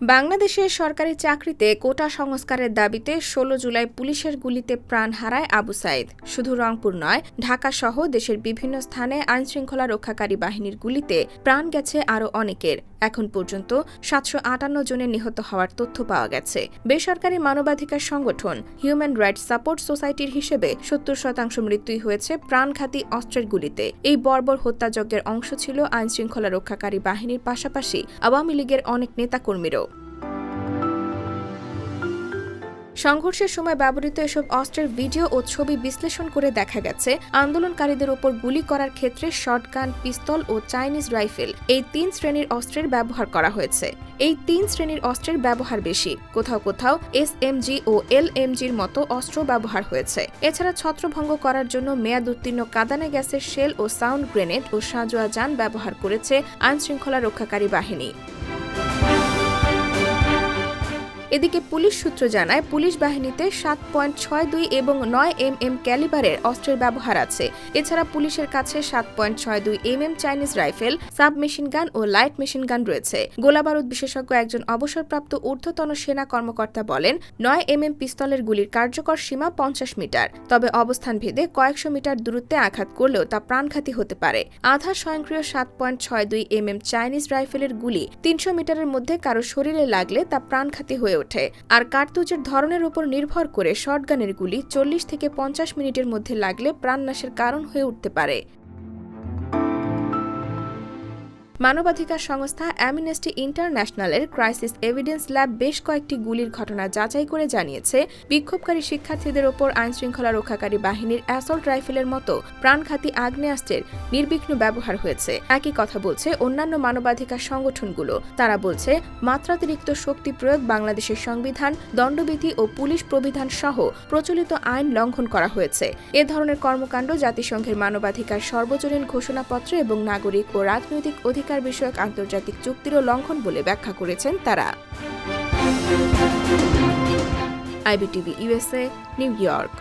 বাংলাদেশের সরকারি চাকরিতে কোটা সংস্কারের দাবিতে ষোলো জুলাই পুলিশের গুলিতে প্রাণ হারায় আবু সাইদ। শুধু রংপুর নয়, ঢাকা সহ দেশের বিভিন্ন স্থানে আইনশৃঙ্খলা রক্ষাকারী বাহিনীর গুলিতে প্রাণ গেছে আরও অনেকের। এখন পর্যন্ত সাতশো আটান্ন জনের নিহত হওয়ার তথ্য পাওয়া গেছে। বেসরকারি মানবাধিকার সংগঠন হিউম্যান রাইটস সাপোর্ট সোসাইটির হিসেবে সত্তর শতাংশ মৃত্যুই হয়েছে প্রাণঘাতী অস্ত্রের গুলিতে। এই বর্বর হত্যাযজ্ঞের অংশ ছিল আইনশৃঙ্খলা রক্ষাকারী বাহিনীর পাশাপাশি আওয়ামী লীগের অনেক নেতাকর্মীরও। সংঘর্ষের সময় ব্যবহৃত এসব অস্ত্রের ভিডিও ও ছবি বিশ্লেষণ করে দেখা গেছে, আন্দোলনকারীদের ওপর গুলি করার ক্ষেত্রে শটগান, পিস্তল ও চাইনিজ রাইফেল এই তিন শ্রেণির অস্ত্রের ব্যবহার করা হয়েছে। এই তিন শ্রেণির অস্ত্রের ব্যবহার বেশি, কোথাও কোথাও এস ও এল মতো অস্ত্র ব্যবহার হয়েছে। এছাড়া ছত্রভঙ্গ করার জন্য মেয়াদ উত্তীর্ণ কাদানে গ্যাসের শেল ও সাউন্ড গ্রেনেড ও সাঁজোয়া যান ব্যবহার করেছে আইনশৃঙ্খলা রক্ষাকারী বাহিনী। এদিকে পুলিশ সূত্র জানায়, পুলিশ বাহিনীতে সাত পয়েন্ট ছয় দুই এবং নয় এম এম ক্যালিবারের অস্ত্রের ব্যবহার আছে। এছাড়া পুলিশের কাছে সাত পয়েন্ট ছয় দুই M M Chinese rifle sub machine gun ও লাইট মেশিন গান রয়েছে। গোলাবারুদ বিশেষজ্ঞ একজন অবসরপ্রাপ্ত ঊর্ধ্বতন সেনা কর্মকর্তা বলেন, নয় এম এম পিস্তলের গুলির কার্যকর সীমা পঞ্চাশ মিটার, তবে অবস্থান ভেদে কয়েকশো মিটার দূরত্বে আঘাত করলেও তা প্রাণঘাতী হতে পারে। আধা স্বয়ংক্রিয় সাত পয়েন্ট ছয় দুই এম এম চাইনিজ রাইফেলের গুলি তিনশো মিটারের মধ্যে কারও শরীরে লাগলে তা প্রাণঘাতী হয়ে ওঠে। আর কার্তুজের ধরনের উপর নির্ভর করে শটগানের গুলি চল্লিশ থেকে পঞ্চাশ মিনিটের মধ্যে লাগলে প্রাণনাশের কারণ হয়ে উঠতে পারে। মানবাধিকার সংস্থা অ্যামনেস্টি ইন্টারন্যাশনালের ক্রাইসিস এভিডেন্স ল্যাব বেশ কয়েকটি গুলির ঘটনা যাচাই করে জানিয়েছে, বিক্ষোভকারী শিক্ষার্থীদের ওপর আইনশৃঙ্খলা রক্ষাকারী বাহিনীর অ্যাসল্ট রাইফেলের মতো প্রাণঘাতী আগ্নেয়াস্ত্রের নির্বিঘ্ন ব্যবহার হয়েছে। একই কথা বলছে অন্যান্য মানবাধিকার সংগঠনগুলো। তারা বলছে, মাত্রাতিরিক্ত শক্তি প্রয়োগ বাংলাদেশের সংবিধান, দণ্ডবিধি ও পুলিশ প্রবিধান সহ প্রচলিত আইন লঙ্ঘন করা হয়েছে। এ ধরনের কর্মকাণ্ড জাতিসংঘের মানবাধিকার সর্বজনীন ঘোষণাপত্র এবং নাগরিক ও রাজনৈতিক অধিকার অধিকার বিষয়ক আন্তর্জাতিক চুক্তিরও লঙ্ঘন বলে ব্যাখ্যা করেছেন তারা। IBTV USA New York.